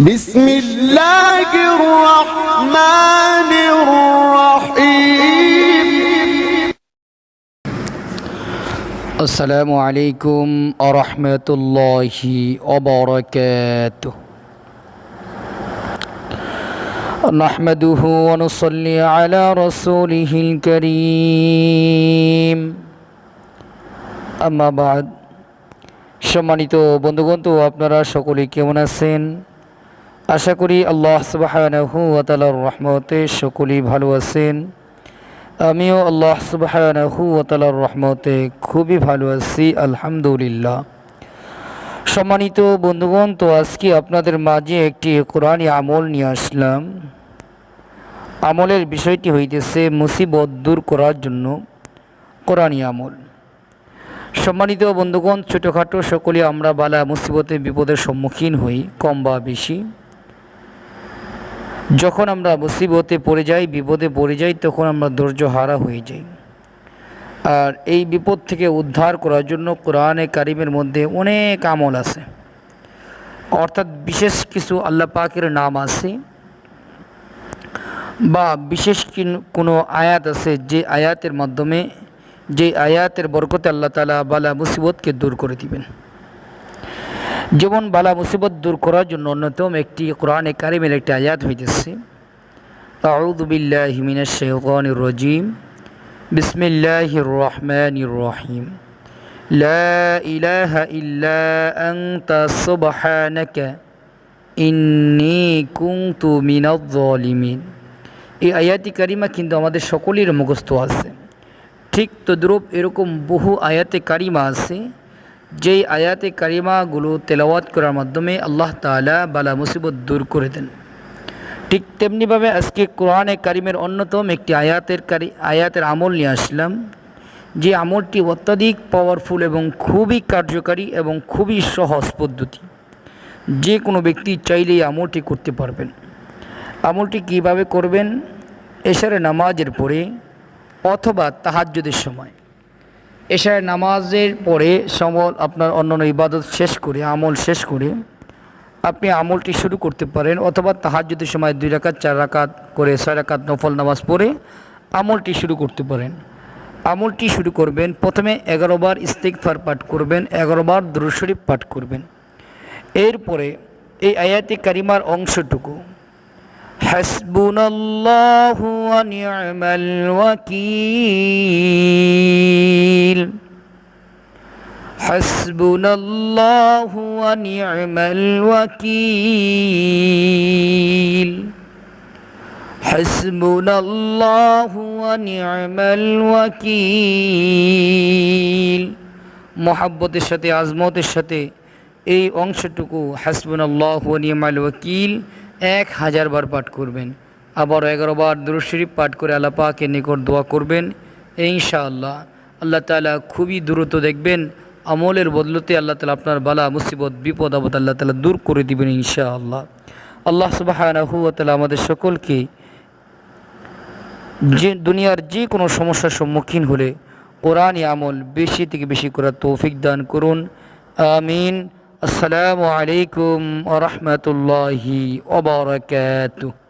بسم الله الرحمن الرحيم আসসালামু আলাইকুম আরহামতুল্লাহি অবরকাত نحمده ونصلي على رسوله الكريم أما بعد সম্মানিত বন্ধুগণ তো আপনারা সকলে কেমন আছেন আশা করি আল্লাহ সুবাহানাহু রহমতে সকলেই ভালো আছেন। আমিও আল্লাহ সুবাহানাহু রহমতে খুবই ভালো আছি, আলহামদুলিল্লাহ। সম্মানিত বন্ধুগণ, তো আজকে আপনাদের মাঝে একটি কোরআনী আমল নিয়ে আসলাম। আমলের বিষয়টি হইতেছে মুসিবত দূর করার জন্য কোরআনী আমল। সম্মানিত বন্ধুগণ, ছোটোখাটো সকলে আমরা বালা মুসিবতে, বিপদের সম্মুখীন হই, কম বা বেশি। যখন আমরা মুসিবতে পড়ে যাই, বিপদে পড়ে যাই, তখন আমরা ধৈর্য হারা হয়ে যাই। আর এই বিপদ থেকে উদ্ধার করার জন্য কোরআনে কারিমের মধ্যে অনেক আমল আছে। অর্থাৎ বিশেষ কিছু আল্লাহ পাকের নাম আছে বা বিশেষ কিন- আয়াত আছে যে আয়াতের মাধ্যমে, যে আয়াতের বরকতে আল্লাহ তালা বালা মুসিবতকে দূর করে দিবেন। যেমন বালা মুসিবত দূর করার জন্য অন্যতম একটি কোরআনে কারিমের একটি আয়াত হইতেছে। আউযু বিল্লাহি মিনাশ শাইতানির রাজিম। বিসমিল্লাহির রহমানির রহিম। লা ইলাহা ইল্লা আনতা সুবহানাকা। ইন্নী কুনতু মিনাজ জালিমিন এই আয়াতি কারিমা কিন্তু আমাদের সকলের মুখস্থ আছে। ঠিক তদ্রূপ এরকম বহু আয়াতে কারিমা আছে। যেই আয়াতে কারিমাগুলো তেলাওয়াত করার মাধ্যমে আল্লাহ তাআলা বালা মুসিবত দূর করে দেন। ঠিক তেমনিভাবে আজকে কোরআনে কারিমের অন্যতম একটি আয়াতের কারি আয়াতের আমল নিয়ে আসলাম। যে আমলটি অত্যাধিক পাওয়ারফুল এবং খুবই কার্যকারী এবং খুবই সহজ পদ্ধতি। যে কোনো ব্যক্তি চাইলেই আমলটি করতে পারবেন। আমলটি কীভাবে করবেন? এশারে নামাজের পরে অথবা তাহাজ্জুদের সময়। এশারে নামাজের পরে সমল আপনার অন্যান্য ইবাদত শেষ করে, আমল শেষ করে আপনি আমলটি শুরু করতে পারেন অথবা তাহাজ্জুদের সময় দুই রাকাত, চার রাকাত করে ছয় রাকাত নফল নামাজ পড়ে আমলটি শুরু করতে পারেন। আমলটি শুরু করবেন, প্রথমে এগারো বার ইস্তিকফার পাঠ করবেন, এগারো বার দুরূদ শরীফ পাঠ করবেন। এরপরে এই আয়াতি কারিমার অংশটুকু। হাসবুনাল্লাহু ওয়া ওয়াকিল। হাসবুনাল্লাহু ওয়া নি'মাল ওয়াকিল। হাসবুনাল্লাহু ওয়া নি'মাল ওয়াকিল। মোহাব্বতের সাথে, আজমতের সাথে এই অংশটুকু হাসবুন আল্লাহ নিয়মাল ওয়াকিল এক হাজার বার পাঠ করবেন। আবার এগারো বার দুরূদ শরীফ পাঠ করে আল্লাহ পাকের নিকট দোয়া করবেন। ইনশাআল্লাহ। আল্লাহ তাআলা খুবই দ্রুত দেখবেন আমলের বদলতে আল্লাহ তালা আপনার বালা, মুসিবত, বিপদ, আপদ আল্লাহ তালা দূর করে দিবেন ইনশাআল্লাহ। আল্লাহ আল্লাহ সুবাহ আমাদের সকলকে যে দুনিয়ার যে কোনো সমস্যার সম্মুখীন হলে কোরআন আমল বেশি থেকে বেশি করার তৌফিক দান করুন। আমিন। আসসালামু আলাইকুম ওরহমতুল্লাহি ওবরাকাতুহ